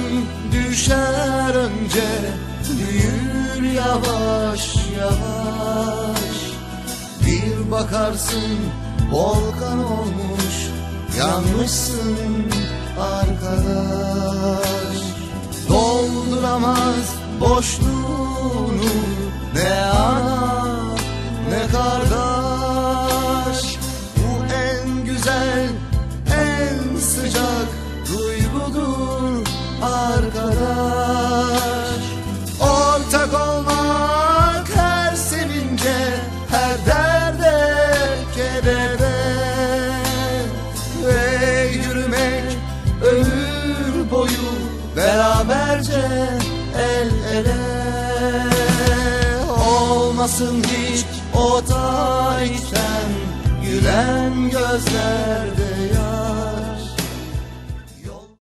Aşkın düşer önce Büyür yavaş yavaş. Bir bakarsın volkan olmuş Yanmışsın arkadaş. Dolduramaz boşluğunu yürümek ömür boyu beraberce el ele. Olmasın hiç o tarihten gülen gözlerde